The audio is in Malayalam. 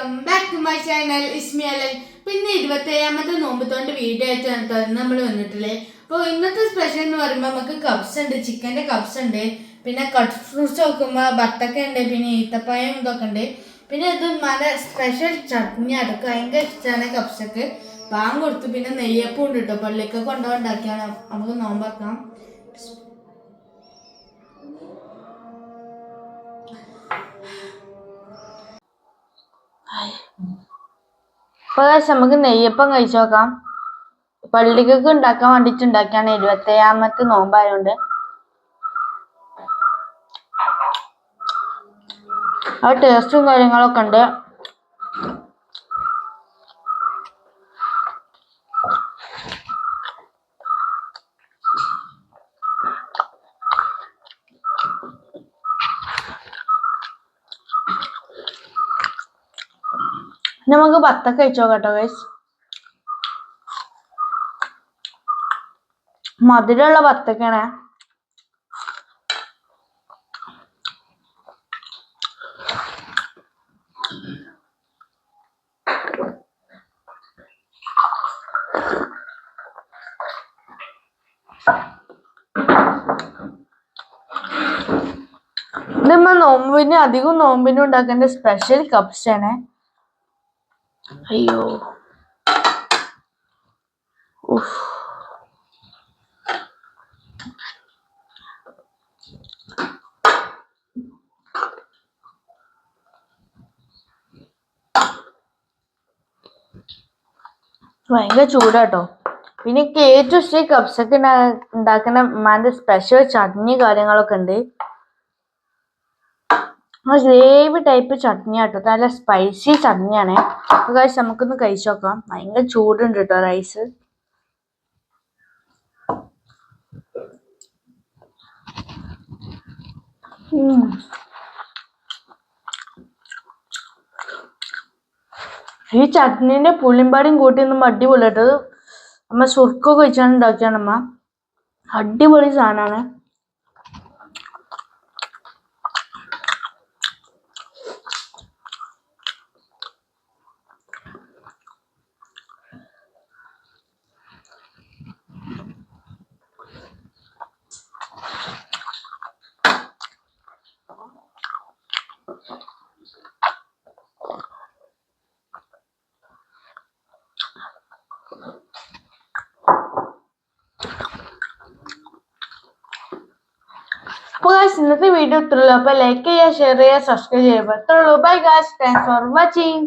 Welcome back to my channel Ismi Alan പിന്നെ ഇരുപത്തി ഏഴാമത്തെ നോമ്പത്തോണ്ട് വീഡിയോ ആയിട്ടാണ് നമ്മൾ വന്നിട്ടില്ലേ അപ്പോൾ ഇന്നത്തെ സ്പെഷ്യൽ എന്ന് പറയുമ്പോൾ നമുക്ക് കപ്സ് ഉണ്ട് ചിക്കന്റെ കപ്സ് ഉണ്ട്. പിന്നെ കട്ട് ഫ്രൂട്ട്സ് നോക്കുമ്പോൾ ബത്തക്ക ഉണ്ട് പിന്നെ ഈത്തപ്പായം ഇതൊക്കെ ഉണ്ട്. പിന്നെ ഇത് നല്ല സ്പെഷ്യൽ ചട്നി അടക്കം ഭയങ്കര ഇഷ്ടമാണ് കപ്സൊക്കെ പാൻ കൊടുത്തു പിന്നെ നെയ്യപ്പം ഉണ്ട് കേട്ടോ പള്ളിക്ക് കൊണ്ടുപോണ്ടാക്കിയാണ് നമുക്ക് നോമ്പാക്കാം അപ്പോൾ നമുക്ക് നെയ്യപ്പം കഴിച്ചു നോക്കാം. പള്ളിക്കൊക്കെ ഉണ്ടാക്കാൻ വേണ്ടിയിട്ട് ഉണ്ടാക്കിയാണ് ഇരുപത്തേഴാമത്തെ നോമ്പായതുകൊണ്ട് ആ ടേസ്റ്റും കാര്യങ്ങളൊക്കെ ഉണ്ട്. നമുക്ക് ബത്തക്ക കഴിച്ചോ കേട്ടോ ഗൈസ് മധുരമുള്ള ബത്തക്കാണ് ഇതിമ്മ നോമ്പിന് അധികം നോമ്പിന് ഉണ്ടാക്കേണ്ട സ്പെഷ്യൽ കപ്സ് ആണ്. അയ്യോ. ഭയങ്കര ചൂടാട്ടോ. പിന്നെ എനിക്ക് ഏറ്റവും ഇഷ്ടം കപ്സ് ഒക്കെ ഉണ്ടാക്കുന്ന മാന്റെ സ്പെഷ്യൽ ചട്നി കാര്യങ്ങളൊക്കെ ഉണ്ട്. ഗ്രേവി ടൈപ്പ് ചട്നി ആട്ടോ. നല്ല സ്പൈസി ചട്നിയാണ്. കഴിച്ച് നമുക്കൊന്ന് കഴിച്ചു നോക്കാം. ഭയങ്കര ചൂടുണ്ട് കേട്ടോ റൈസ് ഈ ചട്നീന്റെ പുളിമ്പാടിയും കൂട്ടി അടിപൊളി കേട്ടോ അത് നമ്മ സുർക്കൊക്കെ വെച്ചാണ് ഉണ്ടാക്കിയാണ് അമ്മ അടിപൊളി സാധനമാണ് അപ്പോൾ ഗായ്സ് ഇന്നത്തെ വീഡിയോ ഇത്രയുള്ളൂ അപ്പോൾ ലൈക്ക് ചെയ്യുക ഷെയർ ചെയ്യുക സബ്സ്ക്രൈബ് ചെയ്യുക. ഇത്രയുള്ളൂ bye guys thanks for watching